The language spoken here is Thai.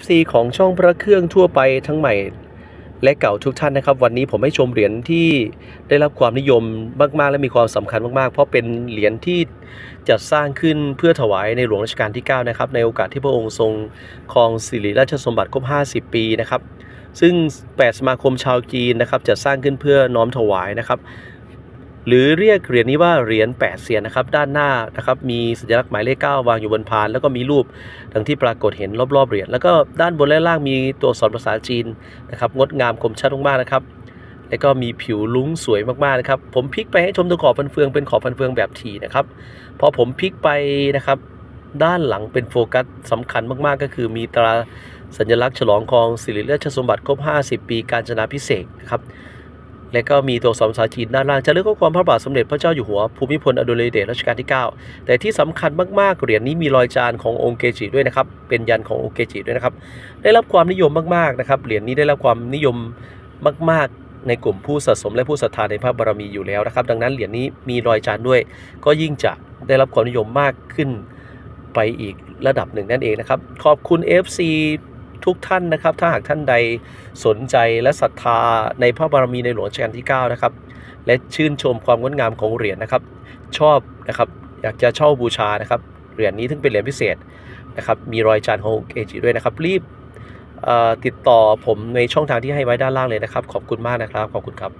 FC ของช่องพระเครื่องทั่วไปทั้งใหม่ และเก่าทุกท่านนะครับ วันนี้ผมให้ชมเหรียญที่ได้รับความนิยมมาก ๆ และมีความสำคัญมากๆ เพราะเป็นเหรียญที่จัดสร้างขึ้นเพื่อถวายในหลวงรัชกาลที่ 9 นะครับ ในโอกาสที่พระองค์ทรงครองสิริราชสมบัติครบ 50 ปีนะครับ ซึ่ง 8 สมาคมชาวจีนนะครับจัดสร้างขึ้นเพื่อน้อมถวายนะครับ หรือเรียกเหรียญนี้ว่าเหรียญ8เสียนนะครับด้านหน้านะครับมีสัญลักษณ์หมายเลข9วางอยู่บนพาน แล้วก็มีรูปดังที่ปรากฏเห็นรอบๆเหรียญแล้วก็ด้านบนและล่างมีตัวสอักษรภาษาจีนนะครับงดงามคมชัดมากๆนะครับ แล้วก็มีผิวลุ้งสวยมากๆนะครับผมพลิกไปให้ชมตรงขอบฟันเฟืองเป็นขอบฟันเฟืองแบบถี่นะครับพอผมพลิกไปนะครับ ด้านหลังเป็นโฟกัสสำคัญมากๆ ก็คือมีตราสัญลักษณ์ฉลองครองสิริราชสมบัติครบ 50 ปีการจนาพิเศษนะครับ และก็มีตัวอักษรภาษาจีนด้านล่างจะเรียกว่าความพระบาทสมเด็จพระเจ้าอยู่หัวภูมิพลอดุลยเดชรัชกาลที่ 9 แต่ที่สำคัญมากๆ เหรียญนี้มีรอยจานขององค์เกจิด้วยนะครับ เป็นยันขององค์เกจิด้วยนะครับ ได้รับความนิยมมากๆนะครับ เหรียญนี้ได้รับความนิยมมาก ๆในกลุ่มผู้สะสมและผู้ศรัทธาในพระบารมีอยู่แล้วนะครับ ดังนั้นเหรียญนี้มีรอยจานด้วย ก็ยิ่งจะได้รับความนิยมมากขึ้นไปอีกระดับหนึ่งนั่นเองนะครับ ขอบคุณ FC ทุกท่านนะครับ ถ้าหากท่านใดสนใจและศรัทธาในพระบารมีในหลวงรัชกาลที่ 9 นะครับ และชื่นชมความงดงามของเหรียญนะครับ ชอบนะครับอยากจะเช่าบูชานะครับเหรียญนี้ถึงเป็นเหรียญพิเศษนะครับมีรอยจานของเอจิด้วยนะครับ รีบติดต่อผมในช่องทางที่ให้ไว้ด้านล่างเลยนะครับ ขอบคุณมากนะครับ ขอบคุณครับ